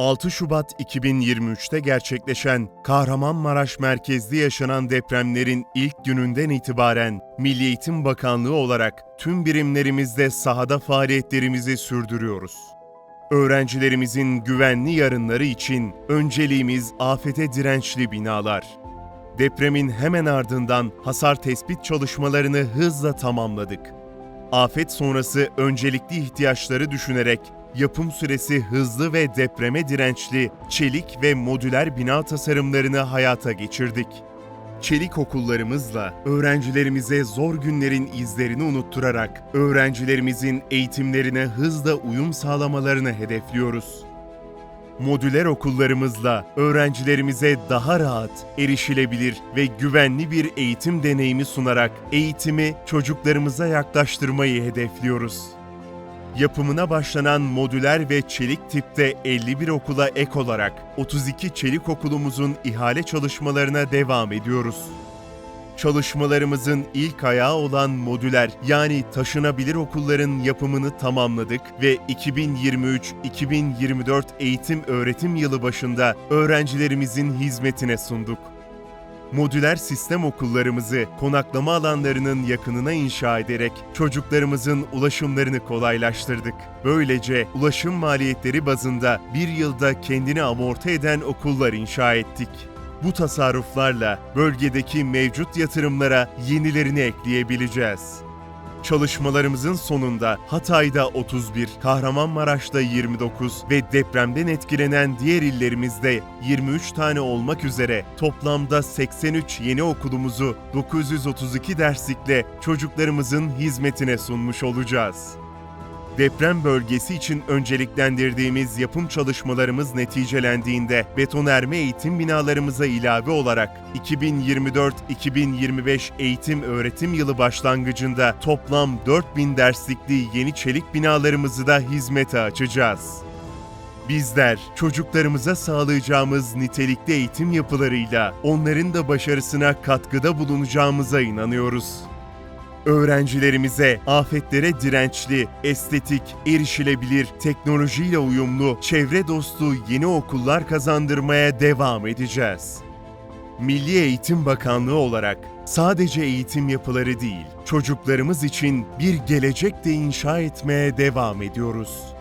6 Şubat 2023'te gerçekleşen Kahramanmaraş merkezli yaşanan depremlerin ilk gününden itibaren Milli Eğitim Bakanlığı olarak tüm birimlerimizde sahada faaliyetlerimizi sürdürüyoruz. Öğrencilerimizin güvenli yarınları için önceliğimiz afete dirençli binalar. Depremin hemen ardından hasar tespit çalışmalarını hızla tamamladık. Afet sonrası öncelikli ihtiyaçları düşünerek yapım süresi hızlı ve depreme dirençli çelik ve modüler bina tasarımlarını hayata geçirdik. Çelik okullarımızla öğrencilerimize zor günlerin izlerini unutturarak öğrencilerimizin eğitimlerine hızla uyum sağlamalarını hedefliyoruz. Modüler okullarımızla öğrencilerimize daha rahat, erişilebilir ve güvenli bir eğitim deneyimi sunarak eğitimi çocuklarımıza yaklaştırmayı hedefliyoruz. Yapımına başlanan modüler ve çelik tipte 51 okula ek olarak 32 çelik okulumuzun ihale çalışmalarına devam ediyoruz. Çalışmalarımızın ilk ayağı olan modüler yani taşınabilir okulların yapımını tamamladık ve 2023-2024 eğitim öğretim yılı başında öğrencilerimizin hizmetine sunduk. Modüler sistem okullarımızı konaklama alanlarının yakınına inşa ederek çocuklarımızın ulaşımlarını kolaylaştırdık. Böylece ulaşım maliyetleri bazında bir yılda kendini amorti eden okullar inşa ettik. Bu tasarruflarla bölgedeki mevcut yatırımlara yenilerini ekleyebileceğiz. Çalışmalarımızın sonunda Hatay'da 31, Kahramanmaraş'ta 29 ve depremden etkilenen diğer illerimizde 23 tane olmak üzere toplamda 83 yeni okulumuzu 932 derslikle çocuklarımızın hizmetine sunmuş olacağız. Deprem bölgesi için önceliklendirdiğimiz yapım çalışmalarımız neticelendiğinde betonerme eğitim binalarımıza ilave olarak 2024-2025 eğitim öğretim yılı başlangıcında toplam 4000 derslikli yeni çelik binalarımızı da hizmete açacağız. Bizler çocuklarımıza sağlayacağımız nitelikli eğitim yapılarıyla onların da başarısına katkıda bulunacağımıza inanıyoruz. Öğrencilerimize afetlere dirençli, estetik, erişilebilir, teknolojiyle uyumlu, çevre dostu yeni okullar kazandırmaya devam edeceğiz. Milli Eğitim Bakanlığı olarak sadece eğitim yapıları değil, çocuklarımız için bir gelecek de inşa etmeye devam ediyoruz.